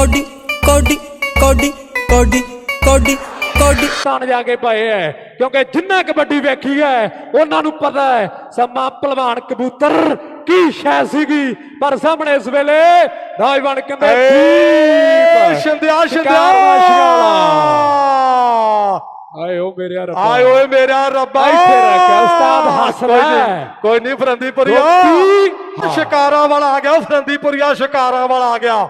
Cody ਕੋਡੀ ਕੋਡੀ ਕੋਡੀ ਕੋਡੀ ਕੋਡੀ। ਤਾਣ ਜਾ ਕੇ ਪਏ ਐ ਕਿਉਂਕਿ ਜਿੰਨਾ ਕਬੱਡੀ ਵੇਖੀ ਐ ਉਹਨਾਂ ਨੂੰ ਪਤਾ ਹੈ ਸਮਾਂ ਪਹਿਲਵਾਨ ਕਬੂਤਰ ਕੀ ਸ਼ੈ ਸੀਗੀ। ਪਰ ਸਾਹਮਣੇ ਇਸ ਵੇਲੇ ਨੌਜਵਾਨ ਕਹਿੰਦੇ ਦੀਪ ਸ਼ਿੰਦਿਆ। ਆਏ ਓ ਮੇਰੇ ਰੱਬਾ। ਆਏ ਓਏ ਮੇਰਾ ਰੱਬਾ। ਇੱਥੇ ਰੱਖਿਆ, ਉਸਤਾਦ ਹੱਸ ਕੋਈ ਨਹੀਂ, ਫਰੰਦੀਪੁਰੀਆ। ਸ਼ਿਕਾਰਾ ਵਾਲਾ ਆ ਗਿਆ ਫਰੰਦੀਪੁਰੀਆ ਸ਼ਿਕਾਰਾ ਵਾਲਾ ਆ ਗਿਆ।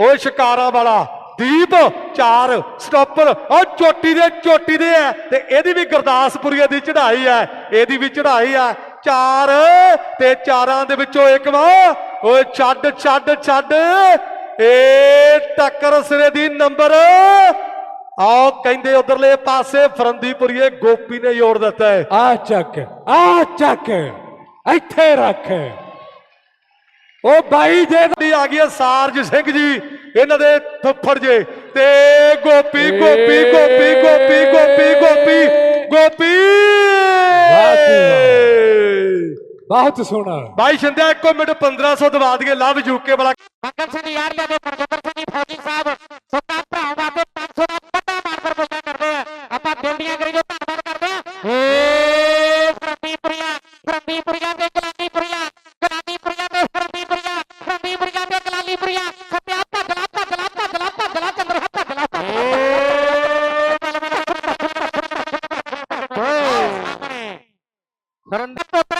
ਓਏ ਸ਼ਿਕਾਰਾ ਵਾਲਾ, ਦੀਪ, ਚਾਰ, ਸਟਾਪਰ ਉਹ ਚੋਟੀ ਦੇ ਚੋਟੀ ਦੇ ਐ। ਤੇ ਇਹਦੀ ਵੀ ਗੁਰਦਾਸਪੁਰੀਏ ਦੀ ਚੜ੍ਹਾਈ ਹੈ ਇਹਦੀ ਵੀ ਚੜ੍ਹਾਈ ਐ। ਚਾਰ, ਤੇ ਚਾਰਾਂ ਦੇ ਵਿੱਚੋਂ ਇੱਕ ਵਾ। ਓਏ ਛੱਡ ਛੱਡ ਛੱਡ। ਏ ਟੱਕਰ ਸਿਰੇ ਦੀ ਨੰਬਰ। ਆਓ ਕਹਿੰਦੇ ਉਧਰਲੇ ਪਾਸੇ ਫਰੰਦੀਪੁਰੀਏ ਗੋਪੀ ਨੇ ਜੋੜ ਦਿੱਤਾ ਹੈ ਆ ਚੱਕ ਆ ਚੱਕ। ਇੱਥੇ ਰੱਖ। ਉਹ ਬਾਈ ਜੇ ਦੀ ਆ ਗਈ ਹੈ ਸਾਰਜ ਸਿੰਘ ਜੀ ਇਹਨਾਂ ਦੇ ਫੁੱਫੜ ਜੇ। ਤੇ ਗੋਪੀ ਗੋਪੀ ਗੋਪੀ ਗੋਪੀ ਗੋਪੀ ਗੋਪੀ ਗੋਪੀ! ਬਹੁਤ ਸੋਹਣਾ। ਬਾਈ ਸ਼ਿੰਦਿਆ ਇੱਕੋ ਮਿੰਟ 1500 ਦਵਾ ਦਈਏ। ਲਵ ਯੂਕੇ ਵਾਲਾ ਮੰਗਲ ਸਿੰਘ ਯਾਰੀਆਂ ਦੇ ਪ੍ਰਜੋਤਰ ਸਿੰਘ ਫੌਜੀ ਸਾਹਿਬ ਸੱਤਾ ਭਰਾਵਾਂ Saranda po, pre!